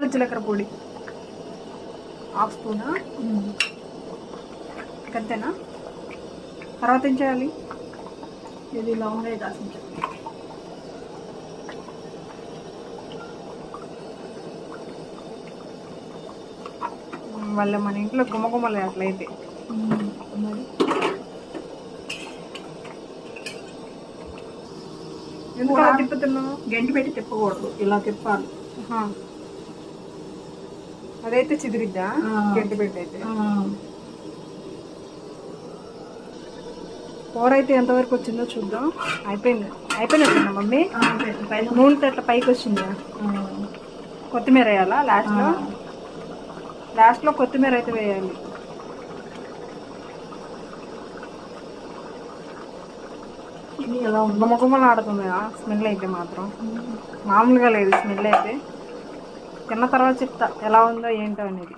జీలకర్ర పొడి. హాఫ్ స్పూనా. అంతేనా? తర్వాత ఏం చేయాలి? ఇది లవంగా చెట్టు వాళ్ళ మన ఇంట్లో గుమ్మగుమ్మలు అట్లయితే. ఎందుకు అలా తిప్పుతున్నావు? గంటి పెట్టి తిప్పకూడదు. ఇలా తిప్పాలి. అదైతే చిదిరిద్దా. గట్టి పెట్టి అయితే కూర అయితే ఎంతవరకు వచ్చిందో చూద్దాం. అయిపోయింది. అయిపోయినట్టుందా మమ్మీ? నూనెతో అట్లా పైకి వచ్చిందా? కొత్తిమీర వేయాలా లాస్ట్లో. లాస్ట్లో కొత్తిమీర అయితే వేయాలి. ఇది ఎలా ఆడుతుంది స్మెల్ అయితే మాత్రం. మామూలుగా లేదు. స్మెల్ అయితే. తిన్న తర్వాత చెప్తా ఎలా ఉందో ఏంటో అనేది.